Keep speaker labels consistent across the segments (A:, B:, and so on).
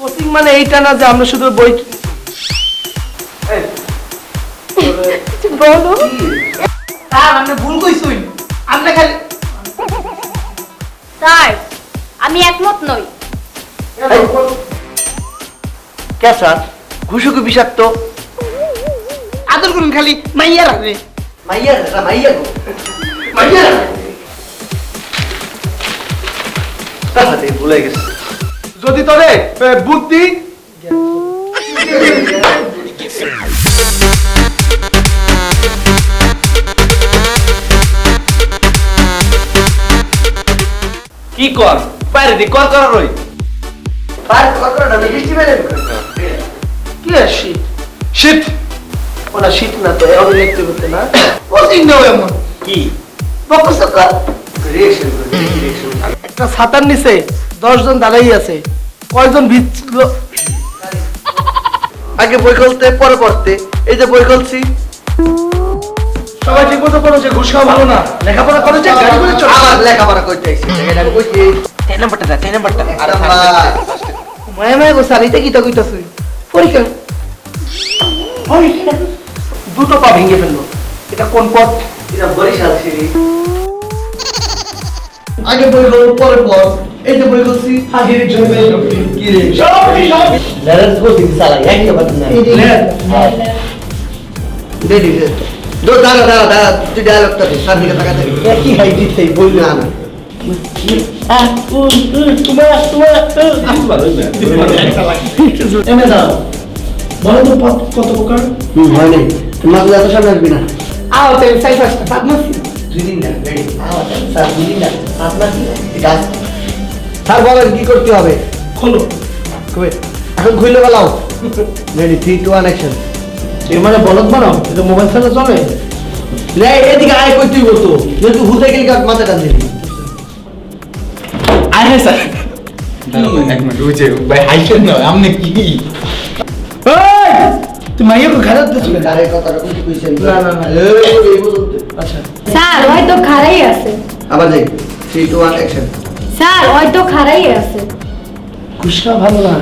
A: Coaching মানে এইটা না যে আমরা শুধু বই
B: বলো।
A: স্যার আপনি ভুল কইছুই আপনি খালি
B: স্যার আমি একমত নই।
C: কে স্যার ঘুষুকু বিষাক্ত।
A: আদর করুন খালি মাইয়া রাখবে।
C: মাইয়া এটা মাইয়া গো। তাহলে ভুলে গেছে।
A: যদি তোরে বুদ্ধি?
D: কি কর? বাইরে দি কর কর রই
C: পার কর করে না বৃষ্টি মেরে
A: কি আর শীত? শীত। ওরা শীত না তো এমন লিখতে করতে না। কোচিং নেও এমন?
D: কি?
A: বকসকা
C: রিঅ্যাকশন
A: একটা ছাতার নিচে দশ জন দাঁড়াই আছে। কয়জন ভিজলো
C: আগে বই খুলতে পরে পড়তে। এই যে বই খুলছি।
A: সবাই ঠিক মতো পড়েছে ঘুষ খাওয়া ভালো না। লেখাপড়া করেছে গাড়ি করে চলে।
C: আমার লেখাপড়া করতে আইছি এটা আমি কইছি
D: তিন নাম্বারটা দা তিন নাম্বারটা
C: আরে
A: মায়া মায়া গো এটা কি তা কইতাছ? পরীক্ষা। দুটো পা ভেঙে ফেলল। এটা কোন পথ?
C: এটা বরিশাল সিরি আগে বই হল পরে পর। এই যে বই খুলছি হাজির জন্য। কি রে? লেরাস বই দিন সালা এক তো বাদ না। দে দি দে। দো দাঁড়া দাঁড়া দাঁড়া তুই ডায়লগটা দে সার দিকে তাকাতে
A: কি হাই দিতে বই
C: না না।
A: পথ কত প্রকার?
C: হয়নি এত সামনে আসবি না।
A: আও তাই সাই ফাস্ট সাত মাস
C: দুই দিন না রেডি স্যার দুই দিন না সাত মাস ঠিক স্যার বলেন কি করতে হবে?
A: খোলো।
C: এখন খুইলে বেলাও ready three two one action
A: এর মানে বলদ বানাও এটা মোবাইল ফোনে চলে।
C: লে এদিকে আয় কই তুই বলতো? যেহেতু হুদে গেলি কাক মাথা দিবি
D: আয় হ্যাঁ স্যার। এক মিনিট বুঝে ভাই হাইছেন না আমনে কি?
A: তুই মাইয়া কো খারাপ দিছ
C: আরে কথাটা কইতে কইছেন।
A: না, না, না।
C: এই পর্যন্ত।
A: আচ্ছা
B: স্যার হয়তো খারাই আছে।
C: আবার যাই। Three two one action
B: sir হয়তো খারাই আছে।
A: ঘুষ ভালো না।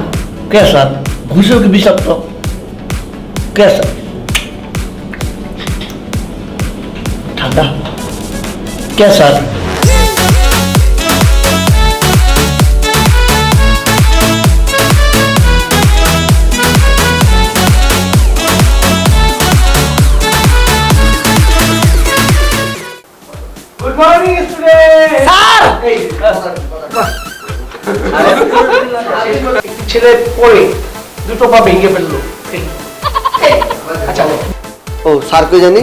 C: কে স্যার? ঘুষও কি বিষাক্ত? কে স্যার? ঠান্ডা। কে স্যার?
A: ছেলে পড়ে দুটো পা ভেঙে ফেলল আচ্ছা
C: ও স্যার কই জানি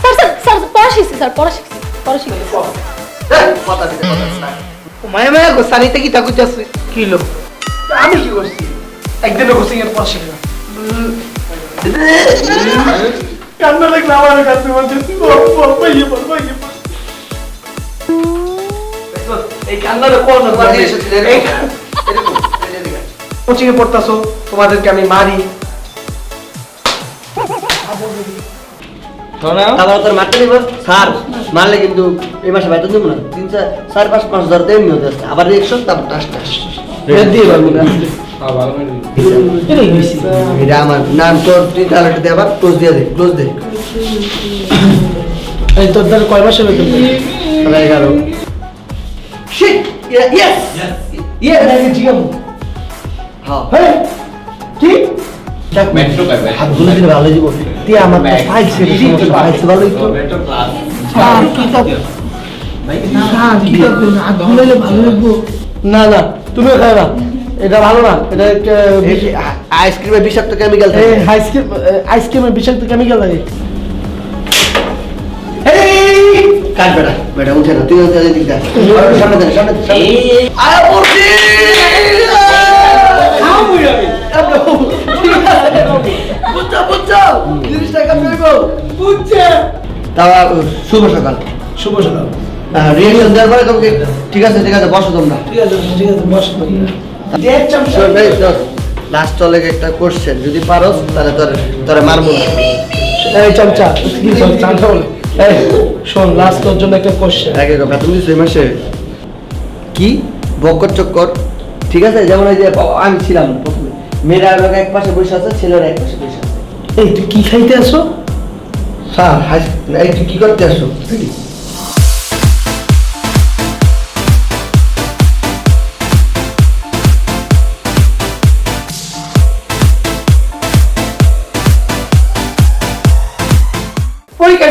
B: স্যার স্যার স্যার পড়া শিখছি স্যার পড়া শিখছি পড়া শিখছি
C: কথা দিতে কথা স্যার
A: মায়া মায়া গো সারিতে কি ঠাকুর কি লোক আমি কি করছি একদিনও কোচিং এর পর শিখলাম কান্না লাগলে আমার কাছে বলছে বল বল পাইয়ে বল পাইয়ে এই কান্নাটা কোন
C: তোমার দিয়ে এসেছিল এরকম এরকম এদিকে
A: কোচিং এ পড়তাছো তোমাদেরকে আমি মারি।
D: শোনাও
C: তারপর তোর মারতে দিব? স্যার মারলে কিন্তু এই মাসে বেতন দেবো না। তিন চার চার পাঁচ পাঁচ ধর দেয় নিয়ে যাচ্ছে আবার রিয়েকশন তারপর টাস টাস।
A: দিয়ে পারব না।
C: এটা আমার নাম তোর তুই তাহলে দে আবার ক্লোজ দিয়ে দে ক্লোজ দে।
A: তোর দ্বারা কয় মাসে বেতন? দেবে?
C: তাহলে এগারো শিট ইয়েস ইয়েস
A: এটাকে জিজ্ঞাসা
C: হ্যাঁ
A: হ্যাঁ কি
D: মেট্রো পাবে
C: হাতগুলো দিলে ভালো দিব তুই আমার তো পাইছে পাইছে ভালোই তো
D: মেট্রো
A: আর ধুলাইলে ভালো লাগবো না না তুমিও খাইবা এটা ভালো না এটা
C: আইসক্রিমে বিষাক্ত কেমিক্যাল থাকে
A: আইসক্রিম আইসক্রিমের বিষাক্ত কেমিক্যাল লাগে
C: কাট বেটা বেটা উঠে না তুই ওদের দিক দেখ। সামনে দেখ সামনে দেখ, সামনে আয় পড়ছি বুঝছ বুঝছ? জিনিসটা কেমন হইব
A: বুঝছে।
C: তাও শুভ সকাল।
A: শুভ সকাল।
C: রিয়েকশন দেওয়ার পরে তোমাকে ঠিক আছে ঠিক আছে বসো তোমরা।
A: ঠিক আছে ঠিক আছে বস। দেখ
C: লাস্ট চলে একটা কোশ্চেন যদি পারো তাহলে তোর তোরে মারবো।
A: চামচা চামচা বলে। শোন লাস্ট তোর জন্য একটা কোশ্চেন
C: বেতন দিছো মাসে কি? বক্কর চক্কর। ঠিক আছে? যেমন এই যে আমি ছিলাম প্রথমে। মেয়েরা লোক এক পাশে বসে আছে ছেলেরা এক পাশে বসে আছে।
A: এই তুই কি খাইতে আসো?
C: হ্যাঁ এই তুই কি করতে আসছো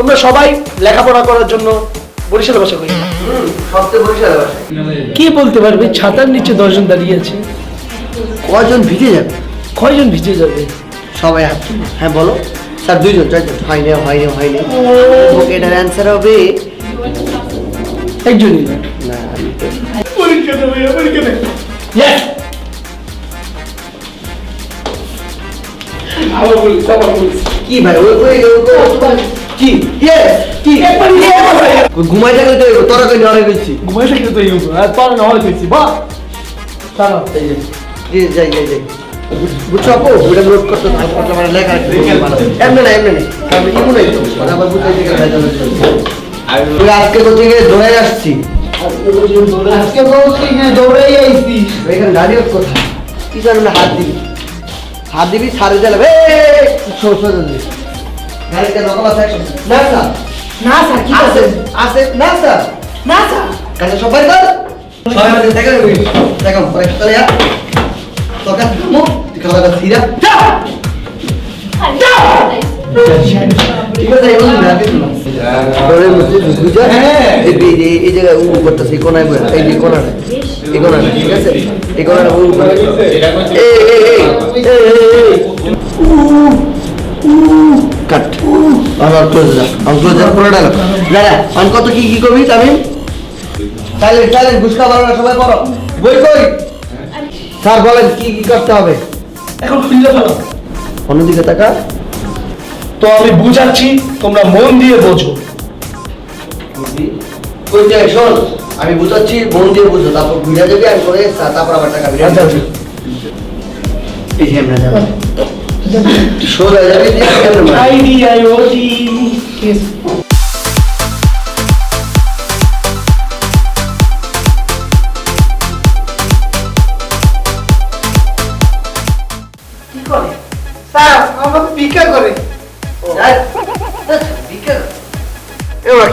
A: তোমরা সবাই লেখাপড়া করার জন্য বরিশালে বসে করি কি বলতে পারবে? ছাতার নিচে দশজন দাঁড়িয়ে আছে।
C: কজন ভিজে যাবে?
A: কয়জন ভিজে যাবে?
C: সবাই হাত। হ্যাঁ বলো। স্যার দুইজন চারজন। হয়নি হয়নি হয়নি ওকে এটার অ্যান্সার হবে
A: একজনই। না
C: না আমি তো
A: Yes!
C: কি ভাই ওই ওই ওই- ওই- কি? ইয়েস কি?
A: একবার
C: ঘুমাই থাকলে তো তোরা কই অনেক হয়েছি
A: ঘুমাই থাকতে তো ইউ আর তোর না হয় পেয়েছি বাহ! চলো এই যে
C: জি যাই যাই যাই বুঝছ আপু? ওটা নোট করতে থাকো করতে মানে লেখা আছে এমনি না এমনি না। আমি কি মনে হইতো মানে আবার বুঝাই থেকে আজকে কোথা থেকে ধরে আসছি।
A: আজকে বলছি যে দৌড়াই আইছি।
C: এখানে দাঁড়িয়ে কোথায় কি জানো হাত দিবি। হাত দিবি সারে জ্বালাবে ছোট ছোট দিবি গাড়িতে নকল আছে না স্যার
A: না স্যার কি
C: আছে আছে না স্যার
A: না স্যার
C: কাছে সবাই কর সবাই মিলে দেখা যাবে দেখা পরে চলে যা তোকে মু খাওয়া দাওয়া সিরা ঠিক আছে এগুলো না দিন পরে মধ্যে বুঝা এই জায়গায় উ করতেছে এই কোনায় এই এই কোনাটা ঠিক আছে এই করে উ কাট আমার ক্লোজ যা আমার ক্লোজ যা পুরো ডায়লগ দাঁড়া আমি কত কি কি করবি তামিম? সাইলেন্ট সাইলেন্ট ঘুষকা মারো না সবাই পড়ো। বই কই? স্যার বলেন কি কি করতে হবে?
A: এখন খুলে ফেলো
C: অন্যদিকে তাকা।
A: তো আমি বুঝাচ্ছি তোমরা মন দিয়ে বোঝো।
C: কই যাই শোন আমি বুঝাচ্ছি মন দিয়ে বুঝো। তারপর বুঝা যাবি আমি করে তারপর আবার টাকা। এই সোজা যাবি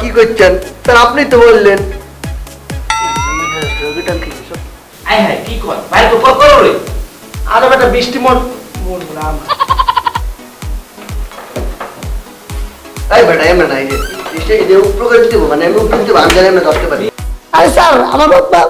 A: কি
C: করছেন স্যার আপনি তো বললেন
D: আয় হায় কি কর বাইরে তো কর করো রে।
A: আর একটা বৃষ্টি মন আমার
C: এই বেটা এমন না এই যে এই যে উপর করে দিতে হবে, মানে আমি উপর দিতে হবে, আমি জানি না ধরতে পারি।
A: আরে স্যার আমার বাবা